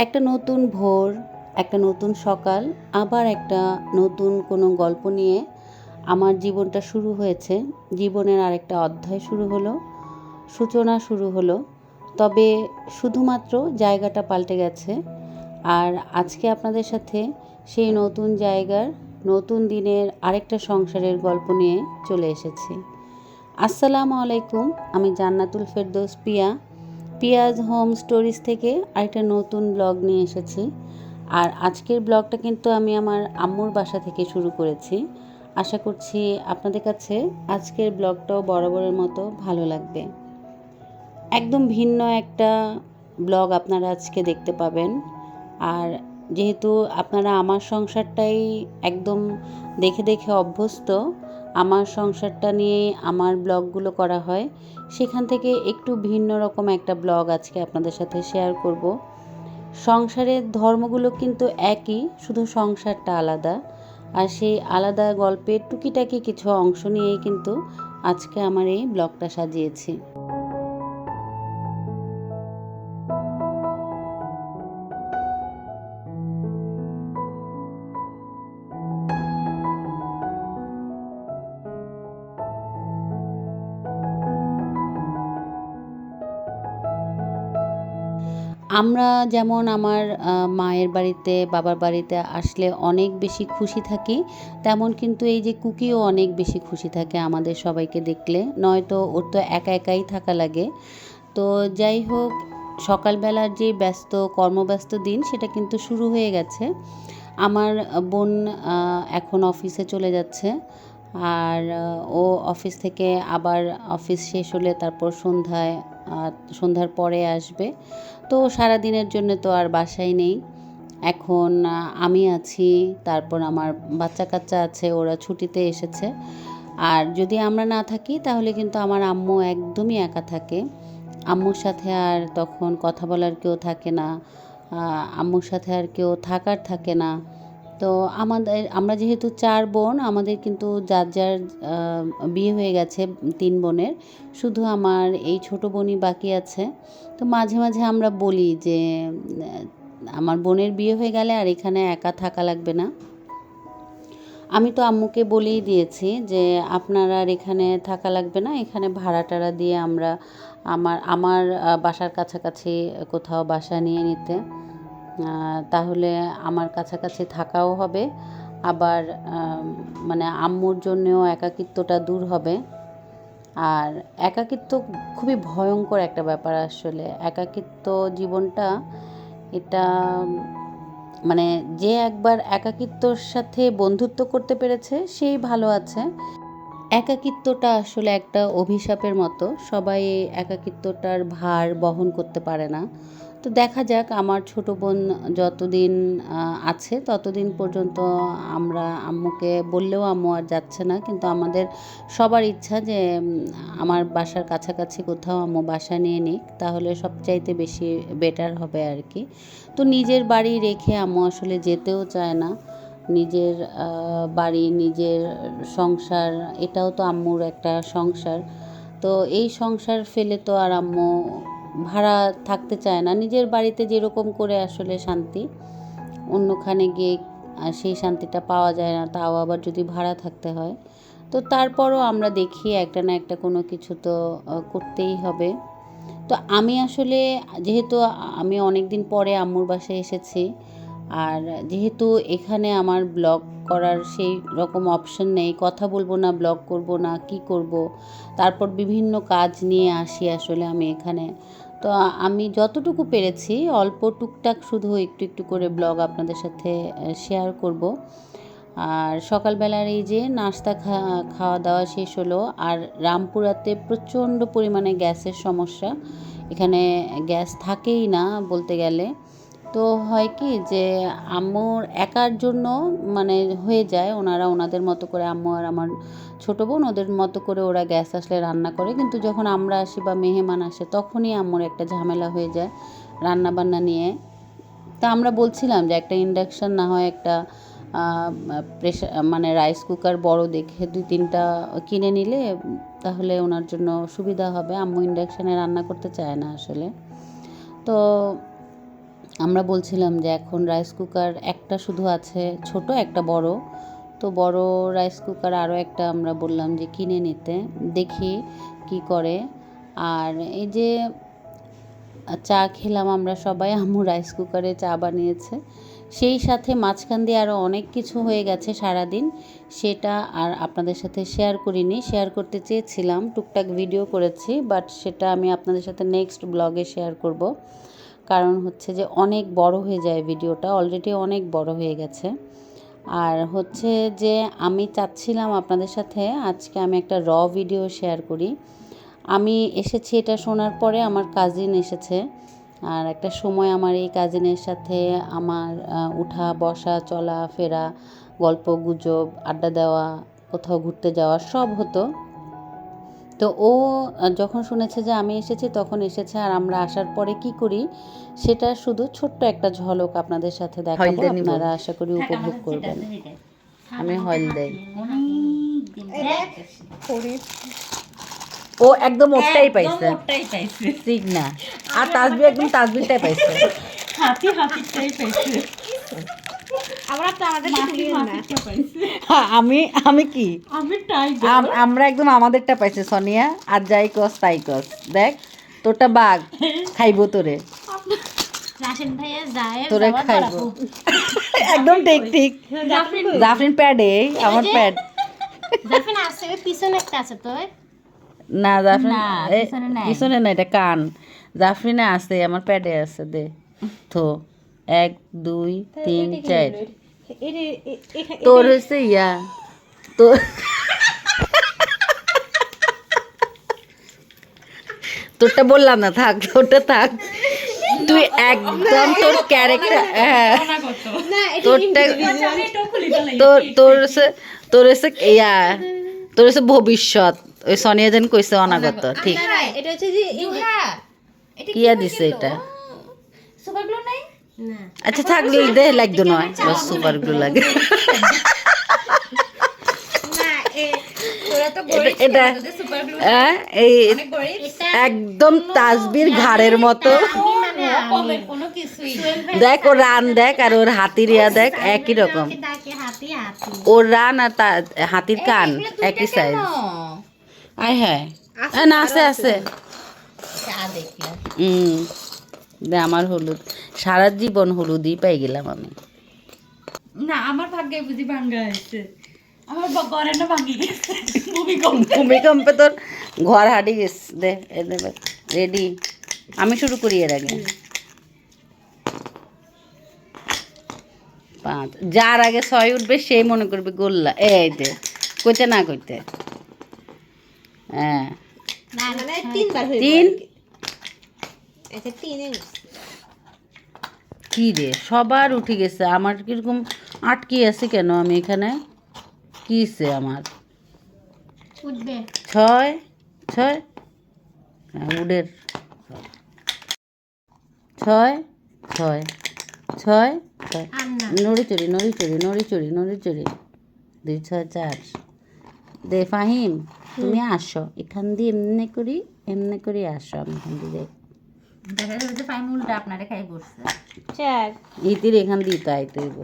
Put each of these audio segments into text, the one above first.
একটা নতুন ভোর, একটা নতুন সকাল, আবার একটা নতুন কোনো গল্প নিয়ে আমার জীবনটা শুরু হয়েছে। জীবনের আরেকটা অধ্যায় শুরু হলো, সূচনা শুরু হলো। তবে শুধুমাত্র জায়গাটা পাল্টে গেছে। আর আজকে আপনাদের সাথে সেই নতুন জায়গার, নতুন দিনের আরেকটা সংসারের গল্প নিয়ে চলে এসেছি। আসসালামু আলাইকুম, আমি জান্নাতুল ফেরদৌস পিয়া। পিয়াজ হোম স্টোরিজ থেকে আরেকটা নতুন ব্লগ নিয়ে এসেছি। আর আজকের ব্লগটা কিন্তু আমি আমার আম্মুর বাসা থেকে শুরু করেছি। আশা করছি আপনাদের কাছে আজকের ব্লগটাও বরাবরের মতো ভালো লাগবে। একদম ভিন্ন একটা ব্লগ আপনারা আজকে দেখতে পাবেন। আর যেহেতু আপনারা আমার সংসারটাই একদম দেখে দেখে অভ্যস্ত আমার সংসারটা নিয়ে আমার ব্লগগুলো করা হয়। সেখান থেকে একটু ভিন্ন রকম একটা ব্লগ আজকে আপনাদের সাথে শেয়ার করব। সংসারের ধর্মগুলো কিন্তু একই, শুধু সংসারটা আলাদা। আর সেই আলাদা গল্পের টুকিটাকি কিছু অংশ নিয়েই কিন্তু আজকে আমার এই ব্লগটা সাজিয়েছি। আমরা যেমন আমার মায়ের বাড়িতে, বাবার বাড়িতে আসলে অনেক বেশি খুশি থাকি, তেমন কিন্তু এই যে কুকিও অনেক বেশি খুশি থাকে আমাদের সবাইকে দেখলে। নয়তো ওর তো একা একাই থাকা লাগে। তো যাই হোক, সকালবেলার যে ব্যস্ত, কর্মব্যস্ত দিন সেটা কিন্তু শুরু হয়ে গেছে। আমার বোন এখন অফিসে চলে যাচ্ছে। আর ও অফিস থেকে আবার অফিস শেষ হলে তারপর সন্ধ্যায় আহ, সন্ধ্যার পরে আসবে। তো সারা দিনের জন্য তো আর বাসায় নেই। এখন আমি আছি তারপর আমার বাচ্চা কাচ্চা আছে ওরা ছুটিতে এসেছে। আর যদি আমরা না থাকি তাহলে কিন্তু আমার আম্মু একদমই একা থাকে। আম্মুর সাথে আর তখন কথা বলার কেউ থাকে না। আম্মুর সাথে আর কেউ থাকার থাকে না। তো আমাদের, আমরা যেহেতু চার বোন, আমাদের কিন্তু যার যার বিয়ে হয়ে গেছে তিন বোনের, শুধু আমার এই ছোট বোনই বাকি আছে। তো মাঝে মাঝে আমরা বলি যে আমার বোনের বিয়ে হয়ে গেলে আর এখানে একা থাকা লাগবে না। আমি তো আম্মুকে বলেই দিয়েছি যে, আপনারা আর এখানে থাকা লাগবে না, এখানে ভাড়া টাড়া দিয়ে আমরা আমার আমার বাসার কাছাকাছি কোথাও বাসা নিয়ে নিতে। তাহলে আমার কাছাকাছি থাকাও হবে। আবার মানে আম্মুর জন্যেও একাকিত্বটা দূর হবে। আর একাকিত্ব খুবই ভয়ঙ্কর একটা ব্যাপার আসলে। একাকিত্ব জীবনটা, এটা মানে যে একবার একাকিত্বর সাথে বন্ধুত্ব করতে পেরেছে, সেই ভালো আছে। একাকিত্বটা আসলে একটা অভিশাপের মতো। সবাই একাকিত্বটার ভার বহন করতে পারে না। তো দেখা যাক, আমার ছোট বোন যতদিন আছে ততদিন পর্যন্ত আমরা আম্মুকে বললেও আম্মু আর যাচ্ছে না। কিন্তু আমাদের সবার ইচ্ছা যে আমার বাসার কাছাকাছি কোথাও আম্মু বাসা নিয়ে নিক, তাহলে সবচাইতে বেশি বেটার হবে আর কি তো নিজের বাড়ি রেখে আম্মু আসলে যেতেও চায় না। নিজের বাড়ি, নিজের সংসার, এটাও তো আম্মুর একটা সংসার। তো এই সংসার ফেলে তো আর আম্মু ভাড়া থাকতে চায় না। নিজের বাড়িতে যেরকম করে আসলে শান্তি, অন্যখানে গিয়ে সেই শান্তিটা পাওয়া যায় না, তাও আবার যদি ভাড়া থাকতে হয়। তো তারপরও আমরা দেখি একটা না একটা কোনো কিছু তো করতেই হবে। তো আমি আসলে, যেহেতু আমি অনেক দিন পরে আম্মুর বাসায় এসেছি, আর যেহেতু এখানে আমার ব্লগ করার সেই রকম অপশন নেই, কথা বলব না, ব্লগ করব না, কি করব, তারপর বিভিন্ন কাজ নিয়ে আসি আসলে আমি এখানে। তো আমি যতটুকু পেরেছি, অল্প টুকটাক শুধু একটু একটু করে ব্লগ আপনাদের সাথে শেয়ার করব। আর সকালবেলার এই যে নাস্তা খাওয়া দাওয়া শেষ হলো, আর রামপুরাতে প্রচণ্ড পরিমাণে গ্যাসের সমস্যা। এখানে গ্যাস থাকেই না বলতে গেলে। তো হয় কি যে আম্মুর একার জন্য মানে হয়ে যায়, ওনারা ওনাদের মতো করে, আম্মু আর আমার ছোটো বোন, ওদের মতো করে ওরা গ্যাস আসলে রান্না করে। কিন্তু যখন আমরা আসি বা মেহমান আসে, তখনই আম্মুর একটা ঝামেলা হয়ে যায় রান্না বান্না নিয়ে। তা আমরা বলছিলাম যে একটা ইন্ডাকশান না হয় একটা প্রেশার মানে রাইস কুকার বড় দেখে দুই তিনটা কিনে নিলে তাহলে ওনার জন্য সুবিধা হবে। আম্মু ইন্ডাকশানে রান্না করতে চায় না আসলে। তো আমরা বলছিলাম যে এখন রাইস কুকার একটা শুধু আছে, ছোট একটা বড়। তো বড় রাইস কুকার আরও একটা আমরা বললাম যে কিনে নিতে, দেখি কি করে। আর এই যে চা খেলাম আমরা সবাই, আম্মু রাইস কুকারে চা বানিয়েছে। সেই সাথে মাঝখান দিয়ে আরও অনেক কিছু হয়ে গেছে সারাদিন। সেটা আর আপনাদের সাথে শেয়ার করিনি শেয়ার করতে চেয়েছিলাম। টুকটাক ভিডিও করেছি বাট সেটা আমি আপনাদের সাথে নেক্সট ব্লগে শেয়ার করব। কারণ হচ্ছে যে অনেক বড় হয়ে যায় ভিডিওটা অলরেডি অনেক বড় হয়ে গেছে। আর হচ্ছে যে আমি চাচ্ছিলাম আপনাদের সাথে আজকে আমি একটা র ভিডিও শেয়ার করি। আমি এসেছি এটা শোনার পরে আমার কাজিন এসেছে। আর একটা সময় আমার এই কাজিনের সাথে আমার উঠা, বসা, চলা, ফেরা, গল্প, গুজব, আড্ডা দেওয়া, কোথাও ঘুরতে যাওয়া সব হতো। তো ও যখন শুনেছে যে আমি এসেছি তখন এসেছে আর আমরা আসার পরে কি করি সেটা শুধু ছোট্ট একটা ঝলক আপনাদের সাথে দেখাবো আপনারা আশা করি উপভোগ করবেন। আমি হল দেই। ও একদম ওটাই পাইছে। ওটাই পাইছে। ঠিক না আর তাসবি একদম তাসবিরটাই পাইছে। হাতি হাতিটাই পাইছে। আমরা তো আমাদের হ্যাঁ, আমি আমি কি? আমি টাই আম- আমরা একদম আমাদেরটা পাইছে সোনিয়া আর যাই কস তাই কস। দেখ তোরটা বাঘ খাইবো তোরে। তোরে খাইবো। একদম ঠিক ঠিক। জাফরিন প্যাডে আমার প্যাড জাফিন আছে পিছনে একটা আছে তো না জাফরিন পিছনে না এটা কান। জাফরিনে আছে আমার প্যাডে আছে দে। তো এক দুই তিন চার। তোর হচ্ছে ইয়া। তোর তোরটা বললাম না থাক তোরটা থাক। তুই একদম তোর ক্যারেক্টার হ্যাঁ। তোরটা তোর তোর তোর হচ্ছে ইয়া। তোর হচ্ছে ভবিষ্যৎ। ওই সোনিয়া যেন কইছে অনাগত ঠিক। এটা হচ্ছে যে কিয়া দিছে এটা। সুপার গ্লু নাই? না আচ্ছা থাকলে দে লাগতো নয় বাস। সুপার গ্লু লাগে। না এ- ওরা তো এটা- এই একদম তাসবির ঘাড়ের মতো। মানে কোনো কিছুই। দেখ ওর রান দেখ আর ওর হাতির ইয়া দেখ একই রকম। ওর রান আর তা- হাতির কান একই সাইজ আয় হ্যাঁ। না আছে আছে। হুম দে আমার হলুদ। সারা জীবন হলুদই পাই গেলাম আমি। না আমার ভাগ্যে বুঝি ভাঙ্গা হয়েছে। আমার ঘরে না ভাঙ্গি গেছে। ভূমিকম্প। ভূমিকম্পে তোর ঘর হারিয়ে গেছে। দে রেডি আমি শুরু করি এর আগে। পাঁচ। যার আগে ছয় উঠবে সেই মনে করবে গোল্লা। এই দে কইতে না কইতে। হ্যাঁ। না তিনবার তিন? তিনে কি রে? সবার উঠে গেছে। আমার কীরকম আটকে আছে কেন আমি এখানে? কিসে আমার? ছয় ছয়। হ্যাঁ, উডের ছয় ছয় ছয় ছয়। নড়ি চড়ি নড়ি চড়ি নড়ি চড়ি নড়ি চড়ি দুই ছয় চার। দে ফাহিম তুমি আসো। এখান দিয়ে এমনি করি এমনি করে আসো আমি এখান দিয়ে। দেখ দেখা যাবে যে পাই উল্টা আপনারে খাই বসছে। চার ইতির এখান দিয়ে তাই তৈব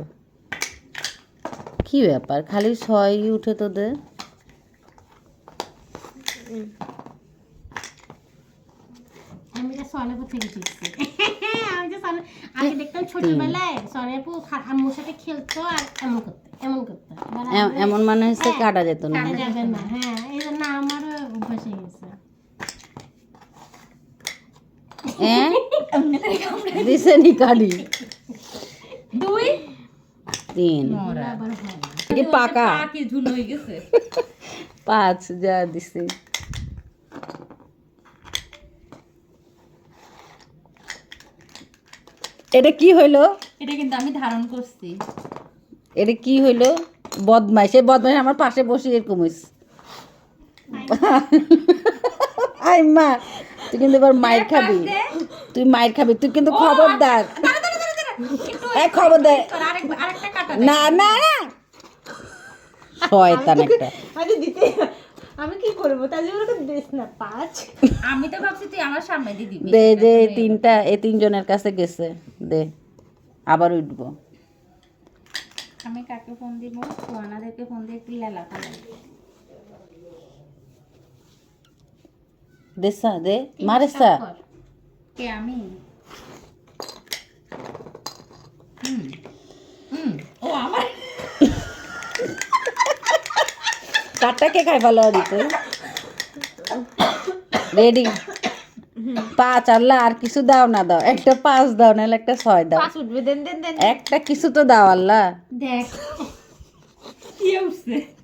কি ব্যাপার? খালি ছয়ই উঠে তোদের? আমি যে সনেপু থেকে শিখছি আমি যে সনে আগে দেখতাম ছোটবেলায় সনেপু আম্মুর সাথে খেলতো আর এমন করতো এমন করতো। এমন মানে হচ্ছে কাটা যেত না। কাটা যাবে না। হ্যাঁ এই জন্য আমারও অভ্যাস হয়ে গেছে। হ্যাঁ দিছে নি কালি। দুই। তিন। পাকা। কি ঝুল গেছে। পাঁচ যা দিছে। এটা কি হইল? এটা কিন্তু আমি ধারণ করছি। এটা কি হইল? বদমাইশ। এই বদমাইশ আমার পাশে বসে এরকম হইছে। আই মা তুই কিন্তু এবার মায়ের খাবি। তুই মায়ের খাবি। তুই কিন্তু খবরদার। এই খবর দে না না না। শয়তান একটা। আমি কি করব? তাহলে ওরকে দিস না পাঁচ। আমি তো ভাবছি তুই আমার সামনে দিয়ে দিবি। দে এই তিনটা এই তিনজনের কাছে গেছে। দে আবার উঠবো। আমি কাকে ফোন দিব? সোয়ানাদেরকে ফোন দিয়ে একটু লেলা দেসা দে মারেসা কে আমি ও আমার কাটটাকে খাই ভালো দিত রেডি পাঁচ আল্লাহ আর কিছু দাও না দাও। একটা পাঁচ দাও নাহলে একটা ছয় দাও। একটা কিছু তো দাও আল্লাহ। দেখ। কি উঠছে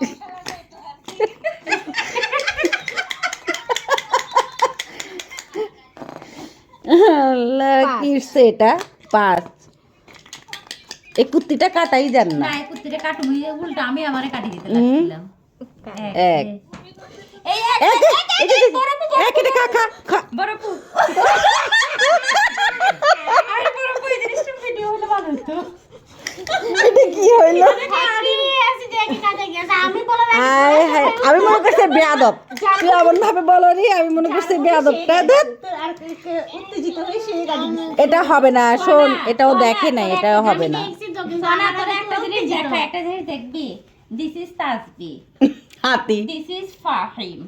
আল্লাহ কি উঠছে এটা? পাঁচ। এই কুত্তিটা কাটাই যান না। এই কুত্তিরে কাটুম উল্টা আমি আমারে কাটি দিতে লাগছিলাম। এক। এই এটা খা, খা, খা। বড় আরে বড় এই জিনিসটা ভিডিও হলে ভালো হতো। এটা কি হইল? আমি মনে করছি বেয়াদব। তুই এমন ভাবে বলো রে আমি মনে করছি বেয়াদবটা দেখ আর উত্তেজিত সে গাড়ি এটা হবে না শোন এটাও দেখে না এটাও হবে না। একটা জিনিস দেখা একটা জিনিস দেখবি? দিস ইজ তাসবি হাতি। This is Fahim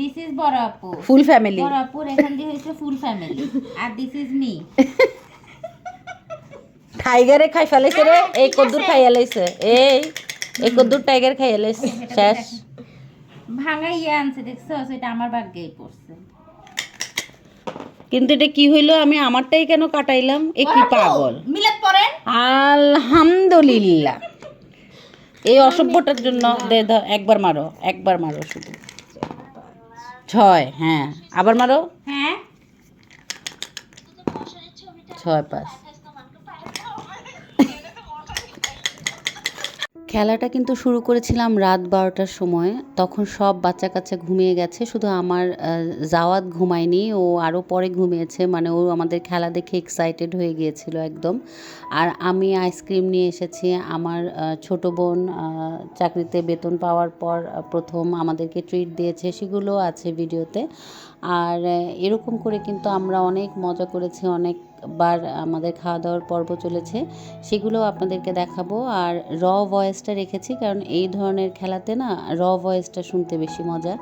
this is বড় আপু ফুল ফ্যামিলি বড় এখান দিয়ে হয়েছে ফুল ফ্যামিলি আর দিস ইজ মি টাইগারে খাই ফেলেছে রে এই কদ্দুর খাই এলাইছে এই এই কদ্দুর টাইগার খাই এলাইছে শেষ। ভাঙা ইয়ে আনছে দেখছ? সেটা আমার ভাগ্যেই পড়ছে। কিন্তু এটা কি হইল? আমি আমারটাই কেন কাটাইলাম? এ কি পাগল। মিলাদ পড়েন। আলহামদুলিল্লাহ। এই অসভ্যটার জন্য দে দাও একবার মারো একবার মারো শুধু। ছয় হ্যাঁ। আবার মারো। হ্যাঁ। ছয় পাঁচ। খেলাটা কিন্তু শুরু করেছিলাম রাত বারোটার সময়। তখন সব বাচ্চা কাচ্চা ঘুমিয়ে গেছে। শুধু আমার জাওয়াত ঘুমায়নি, ও আরও পরে ঘুমিয়েছে। মানে ও আমাদের খেলা দেখে এক্সাইটেড হয়ে গিয়েছিল একদম। আর আমি আইসক্রিম নিয়ে এসেছি। আমার ছোট বোন চাকরিতে বেতন পাওয়ার পর প্রথম আমাদেরকে ট্রিট দিয়েছে। সেগুলো আছে ভিডিওতে। আর এরকম করে কিন্তু আমরা অনেক মজা করেছি, অনেকবার আমাদের খাওয়া দাওয়ার পর্ব চলেছে। সেগুলো আপনাদেরকে দেখাবো। আর র ভয়েসটা রেখেছি, কারণ এই ধরনের খেলাতে না র ভয়েসটা শুনতে বেশি মজা।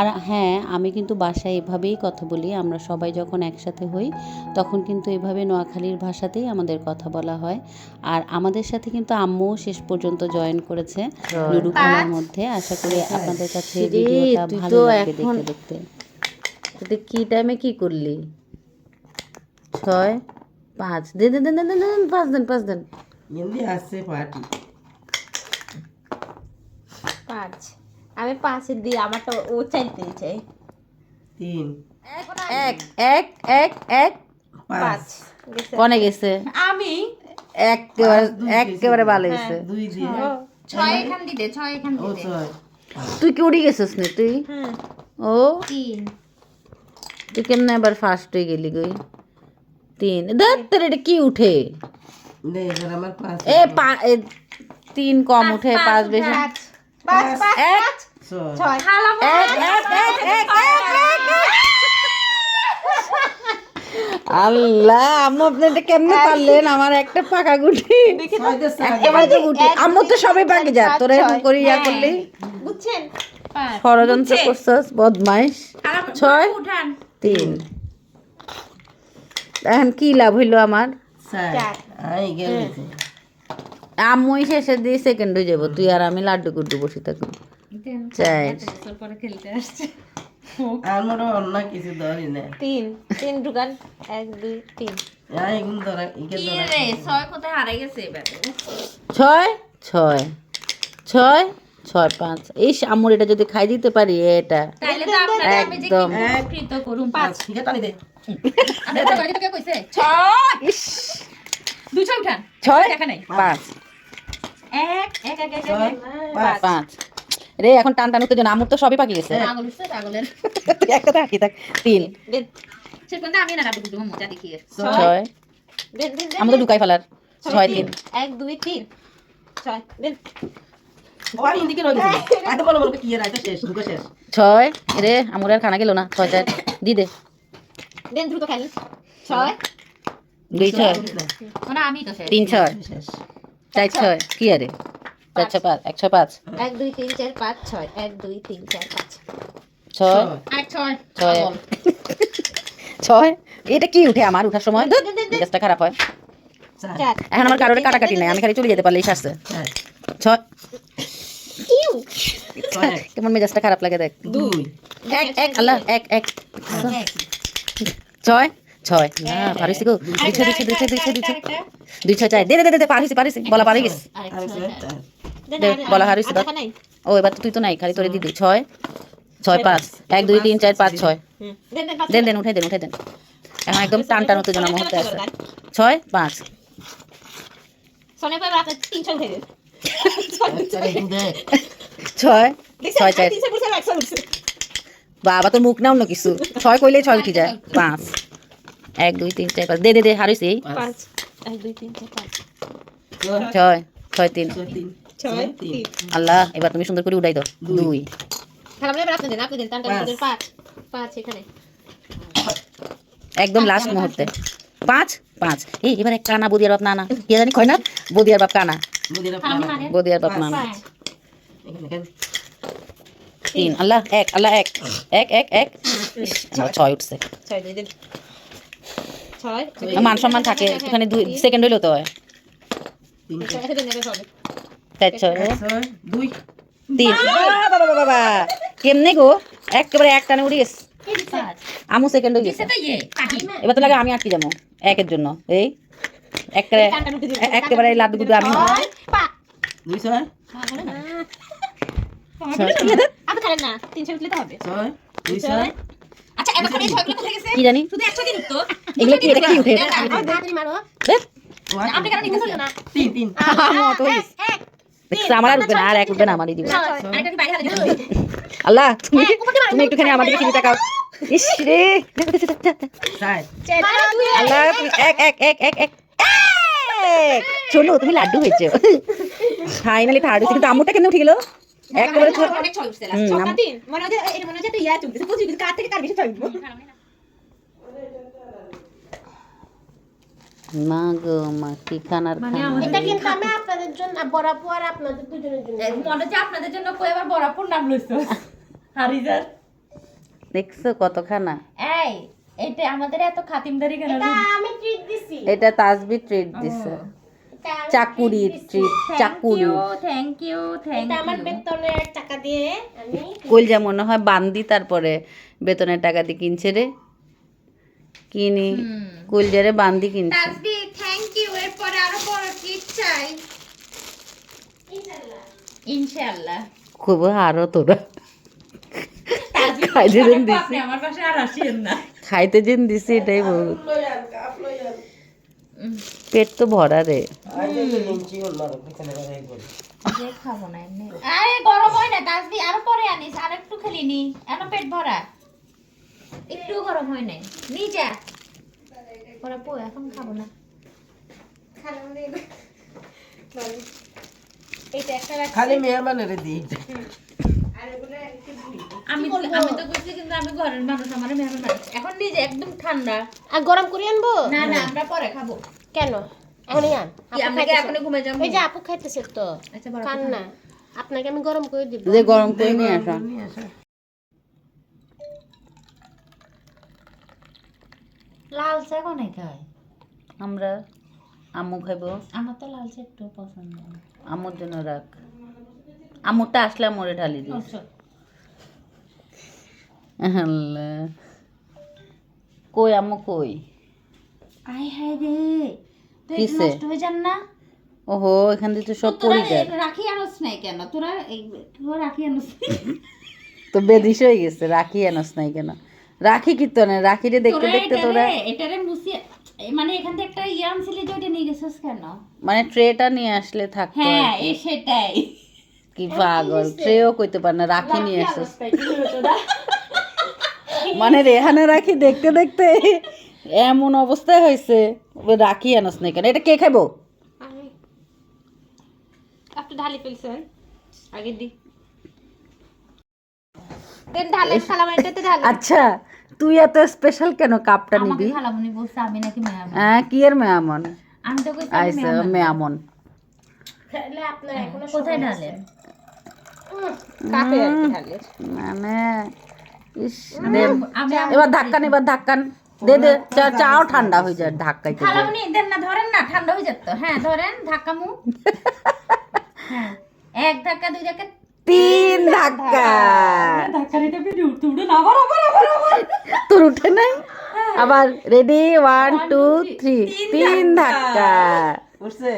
আর হ্যাঁ আমি কিন্তু বাসায় এভাবেই কথা বলি। আমরা সবাই যখন একসাথে হই, তখন কিন্তু এভাবে নোয়াখালীর ভাষাতেই আমাদের কথা বলা হয়। আর আমাদের সাথে কিন্তু আম্মুও শেষ পর্যন্ত জয়েন করেছে। লুডু খেলার মধ্যে। আশা করি আপনাদের কাছে ভিডিওটা ভালো লাগবে দেখতে দেখতে। তুই কি টাইমে কি করলি? ছয় পাঁচ। দে দে দে দে, দে, দে, পাঁচ দেন পাঁচ দেন। হিন্দি আসছে পার্টি পাঁচ। আমি পাঁচের দিয়ে আমারটা ও চাইতে চাই। তিন। এক এক এক এক। পাঁচ। কনে গেছে? আমি একেবারে একেবারে ভালো গেছে দুই দিয়ে ছয় এখান দিতে ছয় এখান দিতে তুই কি উড়ি গেছিস না তুই ও তিন তুই কেমনে আবার ফার্স্ট হয়ে গেলি গই তিন দেখ তোর এটা কি উঠে এ পা এ, তিন কম উঠে পাঁচ বেশি ছয় এক এক এক এক এক। আল্লাহ আম্মু আপনি এটা কেমনে পারলেন? আমার একটা পাকা গুটি। গুটি। আম্মু তো সবাই পাকে যা তোরা এরকম করি ইয়া করলি? বুঝছেন? ষড়যন্ত্র করছস বদমাইশ। ছয় তিন। এখন কি লাভ হইল আমার? চার। আম্মুই শেষে দিয়ে সেকেন্ড হয়ে যাব। তুই আর আমি লাড্ডু গুড্ডু বসে থাকব। চার। আমার অন্য কিছু ধরি না তিন। তিন ঢুকান এক দুই তিন। ছয় ছয়? ছয়। ছয়? ছয় পাঁচ। এই আম্মুর এটা যদি খাই দিতে পারি এটা। তাইলে তো আপনারা আমি যে কি একদম। পাঁচ। ঠিক আছে টানি দে। আপনারা তো বাড়ি থেকে কইছে? ছয়! ছয় উঠান। ছয়? দেখা নাই। পাঁচ। এক এক এক এক। ছয় পাঁচ। পাঁচ। রে এখন টান টান উত্তেজনা আম্মুর তো সবই পাকি গেছে। তুই একটা থাকি থাক। তিন। ছয়। দেন দেন দেন আমি তো ঢুকাই ফেলার। ছয় তিন। এক দুই তিন। ছয় ছয়। রে আমুর আর খানা গেল না। ছয় চার দি দে। ছয়। দুই ছয়। আমি তো শেষ। তিন ছয়। শেষ। চার ছয়। কি আরে? পাঁচ। এক ছয় পাঁচ। এক দুই তিন চার পাঁচ ছয়। এক দুই তিন চার পাঁচ। ছয়। ছয়। ছয়। ছয়। এটা কি উঠে আমার উঠার সময়? খারাপ হয়। এখন আমার কারোর কাটাকাটি নাই আমি খালি চলে যেতে পারলেই শাসছে চার ছয়। কেমন মেজাজটা খারাপ লাগে দেখ। দুই। এক এক আল্লাহ এক। এক ছয়। ছয়। না পারিস গো। দুই ছয় দুই ছয় দুই ছয় দুই ছয় দুই ছয় চাই দে দে দে দে পারিস পারিস বলা বলা হারিস দাও ও এবার তো তুই তো নাই খালি তোরে দিদি ছয় ছয় পাঁচ। এক দুই তিন চার পাঁচ ছয়। দেন দেন উঠাই দেন উঠাই দেন। এখন একদম টান টান উত্তেজনা মুহূর্তে আছে। ছয় পাঁচ। ছয় ছয় চার। বাবা তোর মুখ না অন্য কিছু। ছয় কইলে ছয় উঠি যায়। পাঁচ। এক দুই তিন চার পাঁচ। দে দে দে হারিস এই। পাঁচ। এক দুই তিন চার পাঁচ। ছয়। ছয় তিন। আল্লাহ এবার তুমি সুন্দর করে উড়াই দাও। দুই। খারাপ লাগবে আপনি দেন আপনি দেন টানটা পাঁচ। দেন পাঁচ। পাঁচ এখানে। একদম লাস্ট মুহূর্তে। পাঁচ? পাঁচ। এই এবার এক কানা বদিয়ার বাপ নানা। কে জানি কয় না? বদিয়ার বাপ কানা। বদিয়ার বাপ নানা। এখানে তিন। আল্লাহ এক আল্লাহ এক। এক এক এক। ছয়। উঠছে। ছয় দিন ছয় মান সম্মান থাকে ওখানে দুই সেকেন্ড হইলেও তো হয়। তিন। বাবা বাবা বাবা কেমনে গো? একেবারে এক টানে উড়ে গেছে। আমু সেকেন্ড হয়ে গেছে। ইয়ে এবার তো লাগে আমি আটকে যাব একের জন্য। এই একেবারে একেবারে লাড্ডু গুড্ডু আমি না তিনশো উঠলে তো হবে। ছয় দুই ছয় আচ্ছা এখন এই ছয়গুলো কোথায় গেছে? কি জানি? শুধু একশো দিন তো এগুলো কি এটা কি? উঠে তাড়াতাড়ি মারো আপনি কেন নিতেছেন না? তিন তিন। মত হয়ে আমার আর উঠবে না আর এক উঠবে না আমারই দিব। আরেকটা কি বাইরে হাতে দিতে হবে? আল্লাহ তুমি তুমি একটুখানি আমার দিকে ইস রে আল্লাহ তুমি এক এক এক এক এক এক! শোনো তুমি লাড্ডু হয়েছো ফাইনালি থার্ড হয়েছে কিন্তু আম্মুটা কেন উঠে গেল? একেবারে তো- অনেক ছয় উঠছে হুম, ছটা দিন। মনে এটা মনে ইয়া চলতেছে বুঝি কিন্তু কার থেকে কার বেশি ছয় উঠবো মা গো মা কি খানার এটা কিন্তু আমি আপনাদের জন্য বরাবর আর আপনাদের দুজনের জন্য। মনে হচ্ছে আপনাদের জন্য কই আবার বরাপুর নাম লইছো? হারিজার। দেখছ কত খানা? এই এটা আমাদের এত খাতিমদারি কেন এটা আমি ট্রিট দিছি। এটা তাসবি ট্রিট দিছে। এটা চাকুরির ট্রিট চাকুরি থ্যাংক ইউ থ্যাংক এটা আমার বেতনের টাকা দিয়ে আমি কইলজা মনে হয় বান্দি তারপরে বেতনের টাকা দিয়ে কিনছে রে। কিনি। কইলজারে বান্দি কিনছে। তাসবি থ্যাংক ইউ এরপরে আরও বড় ট্রিট চাই। ইনশাআল্লাহ। ইনশাআল্লাহ। খুব আরও তোরা। তাসবি খাইতে যেন দিছি। আমার পাশে আর আসেন না। খাইতে যেন দিছি এটাই বহুত পেট তো ভরা রে। যে না গরম হয় না আরও পরে আনিস আর একটু নি পেট ভরা গরম হয় না একটা রাখ- খালি মেহমানের দিই। আমি আমি তো কইছি কিন্তু আমি ঘরের মানুষ আমার মেহমান মানুষ এখন নিজে একদম ঠান্ডা। আর গরম করে আনব? না না আমরা পরে খাব। কেন? এখনই আন। কি আপু আমরা কি খাইতেছে। এখনই ঘুমে যাব? এই যে আপু খাইতেছে তো। আচ্ছা বড় কান না আপনাকে আমি গরম করে দিব। যে গরম করে নিয়ে আসা। লাল চা কোনে খায়? আমরা আম্মু খাইবো। আমার তো লাল চা একটু পছন্দ আম্মুর জন্য রাখ। আম্মুরটা আসলে মোড়ে ঢালি দিস আচ্ছা। আল্লাহ। কই আম্মু কই? আয় হায় রে। তুই নষ্ট হয়ে যান না? ওহো এখান থেকে তো সব পড়ে যায়। রাখি আনস নাই কেন? তোরা এই- তোরা রাখি আনস তো বেদিস হয়ে গেছে রাখি আনস নাই কেন? রাখি কি তো না? রাখি রে দেখতে দেখতে তোরা। এটারে মুছিয়ে এ মানে এখান থেকে একটা ইয়ে আনছিলি যে ওইটা নিয়ে গেছিস কেন? মানে ট্রেটা নিয়ে আসলে থাকতো হ্যাঁ কি। এ সেটাই। কি পাগল ট্রেও কইতে পারে না রাখি নিয়ে আসিস। মানে রেহানা রাখি দেখতে দেখতে এমন অবস্থায় হয়েছে ও রাখি আনস না কেন? এটা কে খাইবো? আপনি ঢালি ফেলছেন। আগে দি। দেন ঢালেন সালাম এটাতে ঢালেন আচ্ছা তুই এত স্পেশাল কেন কাপটা নিবি? আমি হ্যাঁ কি এর মেয়ামন? আমি তো কইছি আমি আইসে মেয়ামন। এখনও কোথায় ঢালেন মানে ইস এবার ধাক্কান এবার ধাক্কান দে দে চা- চাও ঠান্ডা হয়ে যায় ধাক্কাইতে খালামুনি দেন না ধরেন না ঠান্ডা হয়ে যেত হ্যাঁ ধরেন ধাক্কা মু। হ্যাঁ এক ধাক্কা দুই ধাক্কা তিন ধাক্কা। তোর উঠে নাই? আবার রেডি ওয়ান টু থ্রি তিন ধাক্কা। উঠছে।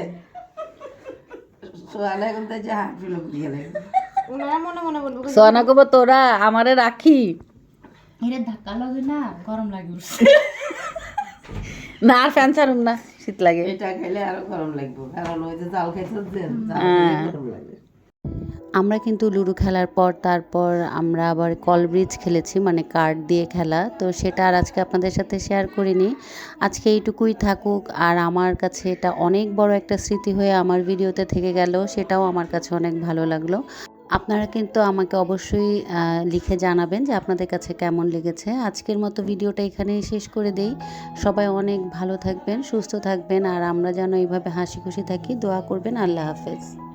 সোয়ালে যে ওনারা মনে মনে বলব সোনা কব তোরা আমারে রাখি। এর ধাক্কা লাগে না গরম লাগে না আর ফ্যান না শীত লাগে। এটা খেলে আরও গরম লাগবে কারণ ওই যে জাল দেন হ্যাঁ। গরম লাগে। আমরা কিন্তু লুডো খেলার পর তারপর আমরা আবার কলব্রিজ খেলেছি মানে কার্ড দিয়ে খেলা তো সেটা আর আজকে আপনাদের সাথে শেয়ার করিনি। আজকে এইটুকুই থাকুক আর আমার কাছে এটা অনেক বড় একটা স্মৃতি হয়ে আমার ভিডিওতে থেকে গেল সেটাও আমার কাছে অনেক ভালো লাগল। আপনারা কিন্তু আমাকে অবশ্যই লিখে জানাবেন যে আপনাদের কাছে কেমন লেগেছে। আজকের মতো ভিডিওটা এখানেই শেষ করে দেই। সবাই অনেক ভালো থাকবেন, সুস্থ থাকবেন, আর আমরা যেন এইভাবে হাসি খুশি থাকি, দোয়া করবেন। আল্লাহ হাফেজ।